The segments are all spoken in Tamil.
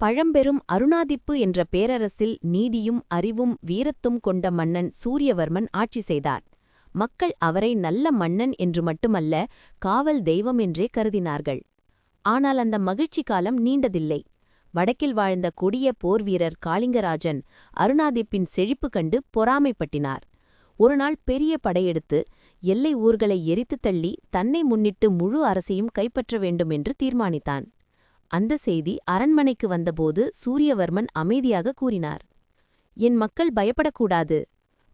பழம்பெரும் அருணாதிப்பு என்ற பேரரசில் நீதியும் அறிவும் வீரத்தும் கொண்ட மன்னன் சூரியவர்மன் ஆட்சி செய்தார். மக்கள் அவரை நல்ல மன்னன் என்று மட்டுமல்ல காவல் தெய்வம் என்றே கருதினார்கள். ஆனால் அந்த மகிழ்ச்சி காலம் நீண்டதில்லை. வடக்கில் வாழ்ந்த கொடிய போர்வீரர் காளிங்கராஜன் அருணாதிப்பின் செழிப்பு கண்டு பொறாமைப்பட்டினார். ஒருநாள் பெரிய படையெடுத்து எல்லை ஊர்களை எரித்துத் தள்ளி தன்னை முன்னிட்டு முழு அரசையும் கைப்பற்ற வேண்டும் என்று தீர்மானித்தான். அந்த செய்தி அரண்மனைக்கு வந்தபோது சூரியவர்மன் அமைதியாக கூறினார். என் மக்கள் பயப்படக்கூடாது.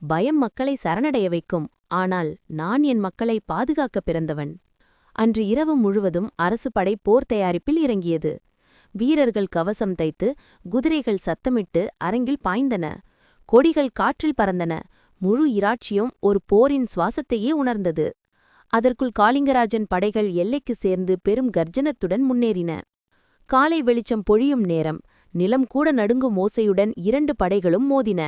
பயம் மக்களை சரணடைய வைக்கும். ஆனால் நான் என் மக்களை பாதுகாக்க பிறந்தவன். அன்று இரவு முழுவதும் அரசு படை போர் தயாரிப்பில் இறங்கியது. வீரர்கள் கவசம் தைத்து குதிரைகள் சத்தமிட்டு அரங்கில் பாய்ந்தன. கொடிகள் காற்றில் பறந்தன. முழு இராட்சியும் ஒரு போரின் சுவாசத்தையே உணர்ந்தது. அதற்குள் காளிங்கராஜன் படைகள் எல்லைக்கு சேர்ந்து பெரும் கர்ஜனத்துடன் முன்னேறின. காலை வெளிச்சம் பொழியும் நேரம். நிலம் கூட நடுங்கும் ஓசையுடன் இரண்டு படைகளும் மோதின.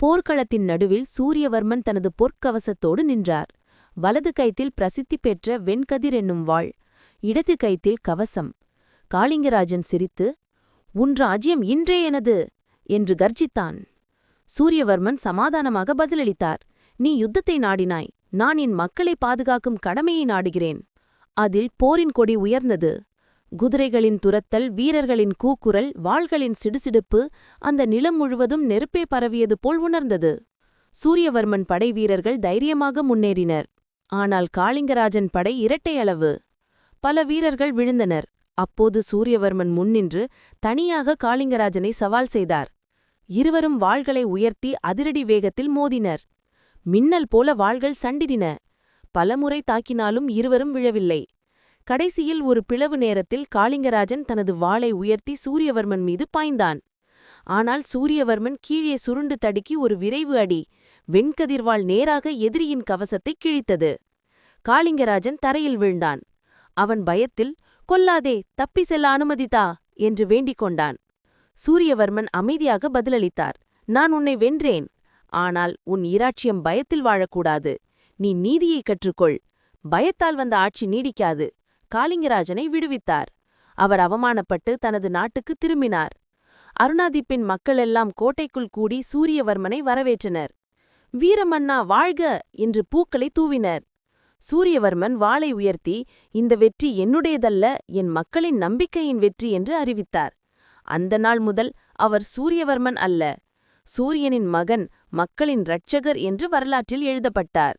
போர்க்களத்தின் நடுவில் சூரியவர்மன் தனது பொற்கவசத்தோடு நின்றார். வலது கைத்தில் பிரசித்தி பெற்ற வெண்கதிர் என்னும் வாள் இடது கைத்தில் கவசம். காளிங்கராஜன் சிரித்து உன் ராஜ்யம் இன்றே எனது! என்று கர்ஜித்தான். சூரியவர்மன் சமாதானமாக பதிலளித்தார் நீ யுத்தத்தை நாடினாய். நான் என் மக்களை பாதுகாக்கும் கடமையை நாடுகிறேன். அதில் போரின் கொடி உயர்ந்தது. குதிரைகளின் துரத்தல் வீரர்களின் கூக்குரல் வாள்களின் சிடுசிடுப்பு அந்த நிலம் முழுவதும் நெருப்பே பரவியது போல் உணர்ந்தது. சூரியவர்மன் படை வீரர்கள் தைரியமாக முன்னேறினர். ஆனால் காளிங்கராஜன் படை இரட்டை அளவு. பல வீரர்கள் விழுந்தனர். அப்போது சூரியவர்மன் முன்னின்று தனியாக காளிங்கராஜனை சவால் செய்தார். இருவரும் வாள்களை உயர்த்தி அதிரடி வேகத்தில் மோதினர். மின்னல் போல வாள்கள் சண்டிடின. பலமுறை தாக்கினாலும் இருவரும் விழவில்லை. கடைசியில் ஒரு பிளவு நேரத்தில் காளிங்கராஜன் தனது வாளை உயர்த்தி சூரியவர்மன் மீது பாய்ந்தான். ஆனால் சூரியவர்மன் கீழே சுருண்டு தடுக்கி ஒரு விரைவு அடி வெண்கதிர்வாள் நேராக எதிரியின் கவசத்தை கிழித்தது. காளிங்கராஜன் தரையில் வீழ்ந்தான். அவன் பயத்தில் கொல்லாதே தப்பி செல்ல அனுமதித்தா என்று வேண்டிக் கொண்டான். சூரியவர்மன் அமைதியாக பதிலளித்தார் நான் உன்னை வென்றேன். ஆனால் உன் இராட்சியம் பயத்தில் வாழக்கூடாது. நீ நீதியை கற்றுக்கொள். பயத்தால் வந்த ஆட்சி நீடிக்காது. காளிங்கராஜனை விடுவித்தார். அவர் அவமானப்பட்டு தனது நாட்டுக்கு திரும்பினார். அருணாதிப்பின் மக்களெல்லாம் கோட்டைக்குள் கூடி சூரியவர்மனை வரவேற்றனர். வீரமன்னா வாழ்க! என்று பூக்களை தூவினர். சூரியவர்மன் வாளை உயர்த்தி இந்த வெற்றி என்னுடையதல்ல என் மக்களின் நம்பிக்கையின் வெற்றி என்று அறிவித்தார். அந்த நாள் முதல் அவர் சூரியவர்மன் அல்ல சூரியனின் மகன் மக்களின் இரட்சகர் என்று வரலாற்றில் எழுதப்பட்டார்.